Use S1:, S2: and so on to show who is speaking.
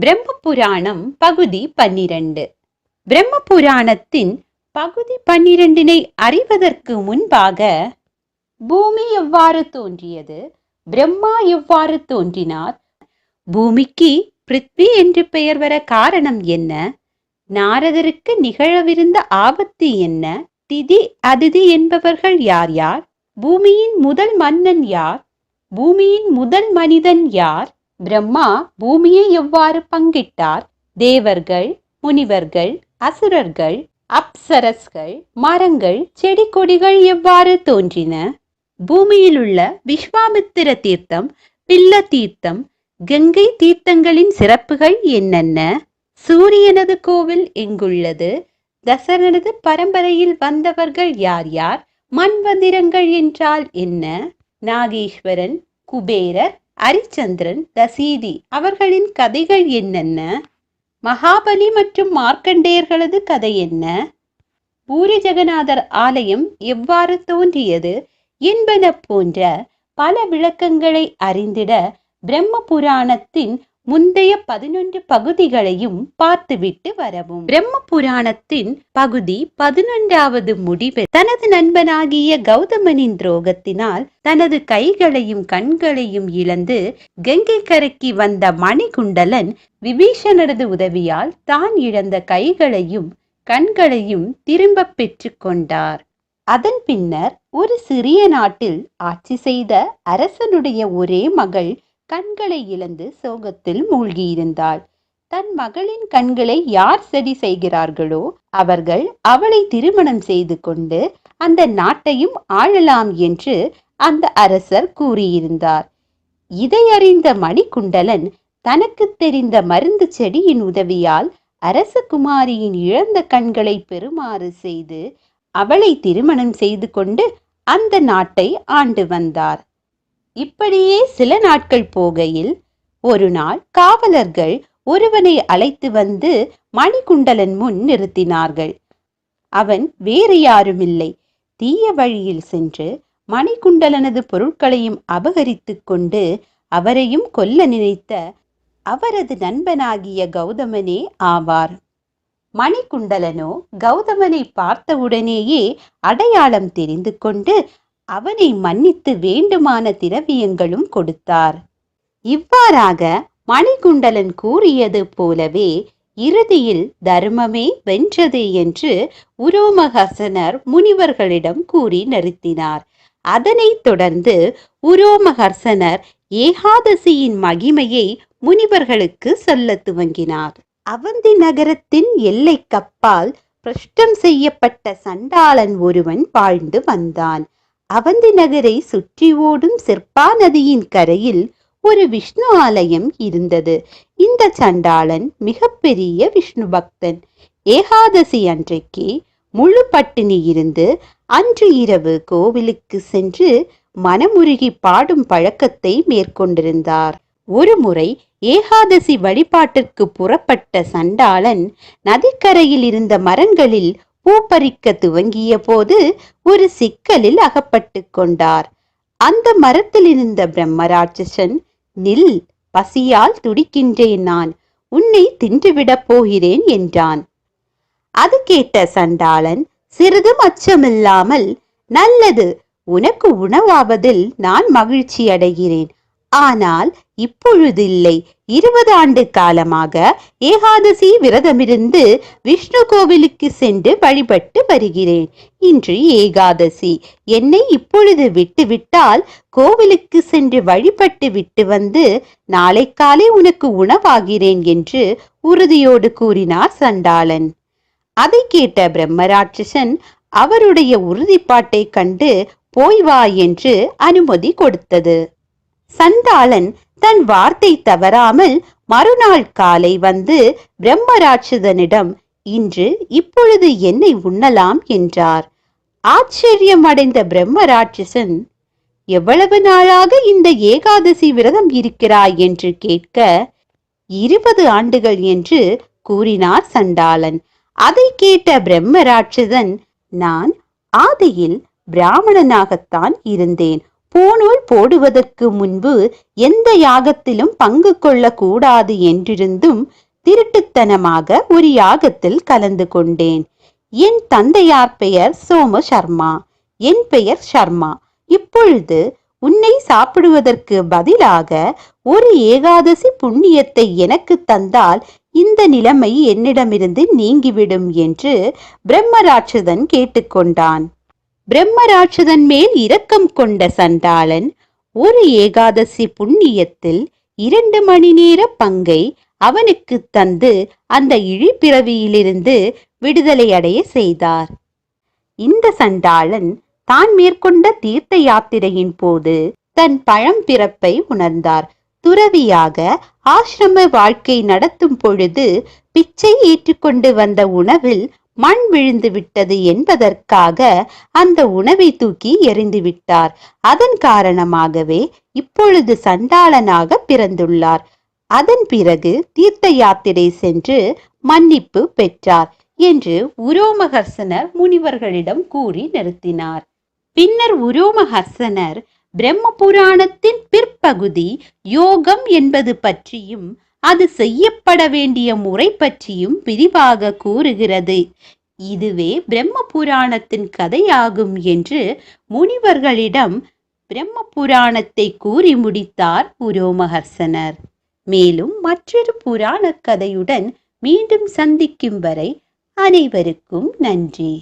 S1: பிரம்ம புராணம் பகுதி பன்னிரண்டு. பிரம்ம புராணத்தின் பகுதி பன்னிரண்டினை அறிவதற்கு முன்பாக பூமி எவ்வாறு தோன்றியது? பிரம்மா எவ்வாறு தோன்றினார்? பூமிக்கு பிருத்வி என்று பெயர் வர காரணம் என்ன? நாரதருக்கு நிகழவிருந்த ஆபத்து என்ன? திதி அதிதி என்பவர்கள் யார் யார்? பூமியின் முதல் மன்னன் யார்? பூமியின் முதல் மனிதன் யார்? பிரம்மா பூமியை எவ்வாறு பங்கிட்டார்? தேவர்கள் முனிவர்கள் அசுரர்கள் அப்சரஸ்கள் மரங்கள் செடி கொடிகள் எவ்வாறு தோன்றின? பூமியிலுள்ள விஸ்வாமித்திர தீர்த்தம் பில்ல தீர்த்தம் கங்கை தீர்த்தங்களின் சிறப்புகள் என்னென்ன? சூரியனது கோவில் எங்குள்ளது? தசரனது பரம்பரையில் வந்தவர்கள் யார் யார்? மண்வந்திரங்கள் என்றால் என்ன? நாகேஸ்வரன் குபேரர் அரிச்சந்திரன் தசீதி அவர்களின் கதைகள் என்னென்ன? மகாபலி மற்றும் மார்க்கண்டேயர்களது கதை என்ன? பூரி ஜெகநாதர் ஆலயம் எவ்வாறு தோன்றியது என்பன போன்ற பல விளக்கங்களை அறிந்திட பிரம்ம புராணத்தின் முந்தைய பதினொன்று பகுதிகளையும் பார்த்துவிட்டு வரவும். பிரம்ம புராணத்தின் பகுதி பதினொன்றாவது முடிவு தனது நண்பனாகிய கௌதமனின் துரோகத்தினால் தனது கைகளையும் கண்களையும் இழந்து கங்கை கரைக்கு வந்த மணிகுண்டலன் விபீஷணரது உதவியால் தான் இழந்த கைகளையும் கண்களையும் திரும்ப பெற்று கொண்டார். அதன் பின்னர் ஒரு சிறிய நாட்டில் ஆட்சி செய்த அரசனுடைய ஒரே மகள் கண்களை இழந்து சோகத்தில் மூழ்கியிருந்தாள். தன் மகளின் கண்களை யார் சரி செய்கிறார்களோ அவர்கள் அவளை திருமணம் செய்து கொண்டு அந்த நாட்டையும் ஆளலாம் என்று அந்த அரசர் கூறியிருந்தார். இதை அறிந்த தனக்கு தெரிந்த மருந்து செடியின் உதவியால் அரசகுமாரியின் இழந்த கண்களை பெறுமாறு செய்து அவளை திருமணம் செய்து கொண்டு அந்த நாட்டை ஆண்டு வந்தார். இப்படியே சில நாட்கள் போகையில் ஒரு நாள் காவலர்கள் ஒருவனை அழைத்து வந்து மணிகுண்டலன் முன் நிறுத்தினார்கள். அவன் வேறு யாருமில்லை. தீய வழியில் சென்று மணிகுண்டலனது பொருட்களையும் அபகரித்துக் கொண்டு அவரையும் கொல்ல நினைத்த அவரது நண்பனாகிய கௌதமனே ஆவார். மணிகுண்டலனோ கௌதமனை பார்த்தவுடனேயே அடையாளம் தெரிந்து கொண்டு அவனை மன்னித்து வேண்டுமான திரவியங்களும் கொடுத்தார். இவ்வாறாக மணிகுண்டலன் கூறியது போலவே இறுதியில் தர்மமே வென்றது என்று உரோமஹசனர் முனிவர்களிடம் கூறி நிறுத்தினார். அதனைத் தொடர்ந்து உரோமஹர்சனர் ஏகாதசியின் மகிமையை முனிவர்களுக்கு சொல்ல துவங்கினார். அவந்தி நகரத்தின் எல்லைக்கப்பால் பிரஷ்டம் செய்யப்பட்ட சண்டாளன் ஒருவன் வாழ்ந்து வந்தான். அவந்தி நகரை சுற்றி ஓடும் சிற்பா நதியின் கரையில் ஒரு விஷ்ணு ஆலயம் இருந்தது. இந்த சண்டாளன் மிகப்பெரிய விஷ்ணு பக்தன். ஏகாதசி அன்றைக்கு முழு பட்டினி இருந்து அன்று இரவு கோவிலுக்கு சென்று மனமுருகி பாடும் பழக்கத்தை மேற்கொண்டிருந்தார். ஒருமுறை ஏகாதசி வழிபாட்டிற்கு புறப்பட்ட சண்டாளன் நதிக்கரையில் இருந்த மரங்களில் பூ பறிக்க துவங்கிய போது ஒரு சிக்கலில் அகப்பட்டு கொண்டார். அந்த மரத்தில் இருந்த பிரம்மராட்சசன் நில் பசியால் துடிக்கின்றேன் நான் உன்னை தின்றுவிடப் போகிறேன் என்றான். அது கேட்ட சண்டாளன் சிறிதும் அச்சமில்லாமல் நல்லது உனக்கு உணவாவதில் நான் மகிழ்ச்சி அடைகிறேன் ஆனால் இப்பொழுதில்லை. இருபது ஆண்டு காலமாக ஏகாதசி விரதமிருந்து விஷ்ணு கோவிலுக்கு சென்று வழிபட்டு வருகிறேன். இன்று ஏகாதசி. என்னை இப்பொழுது விட்டுவிட்டால் கோவிலுக்கு சென்று வழிபட்டு விட்டு வந்து நாளை காலை உனக்கு உணவாகிறேன் என்று உறுதியோடு கூறினார் சண்டாளன். அதை கேட்ட பிரம்மராட்சசன் அவருடைய உறுதிப்பாட்டை கண்டு போய் வா என்று அனுமதி கொடுத்தது. சண்டாளன் தன் வார்த்தை தவறாமல் மறுநாள் காலை வந்து பிரம்மராட்சதனிடம் இன்று இப்பொழுது என்னை உண்ணலாம்? என்றார். ஆச்சரியம் அடைந்த பிரம்மராட்சசன் எவ்வளவு நாளாக இந்த ஏகாதசி விரதம் இருக்கிறாய்? என்று கேட்க இருபது ஆண்டுகள் என்று கூறினார் சண்டாளன். அதை கேட்ட பிரம்மராட்சதன் நான் ஆதியில் பிராமணனாகத்தான் இருந்தேன். பூணூல் போடுவதற்கு முன்பு எந்த யாகத்திலும் பங்கு கொள்ளக்கூடாது என்றிருந்தும் திருட்டுத்தனமாக ஒரு யாகத்தில் கலந்து கொண்டேன். என் தந்தையார் பெயர் சோம சர்மா என் பெயர் சர்மா இப்பொழுது உன்னை சாப்பிடுவதற்கு பதிலாக ஒரு ஏகாதசி புண்ணியத்தை எனக்கு தந்தால் இந்த நிலைமை என்னிடமிருந்து நீங்கிவிடும் என்று பிரம்மராட்சதன் கேட்டுக்கொண்டான். பிரம்மராட்சதன் மேல் இரக்கம் கொண்ட சண்டாளன் ஒரு ஏகாதசி புண்ணியத்தில் இரண்டு மணி நேர பங்கை அவனுக்கு தந்து அந்த இழிப்பிறவியிலிருந்து விடுதலை அடைய செய்தார். இந்த சண்டாளன் தான் மேற்கொண்ட தீர்த்த யாத்திரையின் போது தன் பழம்பிறப்பை உணர்ந்தார். துறவியாக ஆசிரம வாழ்க்கை நடத்தும் பொழுது பிச்சை ஏற்றுக்கொண்டு வந்த உணவில் மண் விழுந்து விட்டது என்பதற்காக அந்த உணவை தூக்கி எறிந்து விட்டார். அதன் காரணமாகவே இப்பொழுது சண்டாளனாக பிறந்துள்ளார். அதன் பிறகு தீர்த்த யாத்திரை சென்று மன்னிப்பு பெற்றார் என்று உரோமஹர்சனர் முனிவர்களிடம் கூறி நிறுத்தினார். பின்னர் உரோமஹர்சனர் பிரம்ம புராணத்தின் பிற்பகுதி யோகம் என்பது பற்றியும் அது செய்யப்பட வேண்டிய முறை பற்றியும் விரிவாக கூறுகிறது. இதுவே பிரம்ம புராணத்தின் கதையாகும் என்று முனிவர்களிடம் பிரம்ம புராணத்தை கூறி முடித்தார் உரோமஹர்சனர் மேலும் மற்றொரு புராண கதையுடன் மீண்டும் சந்திக்கும் வரை அனைவருக்கும் நன்றி.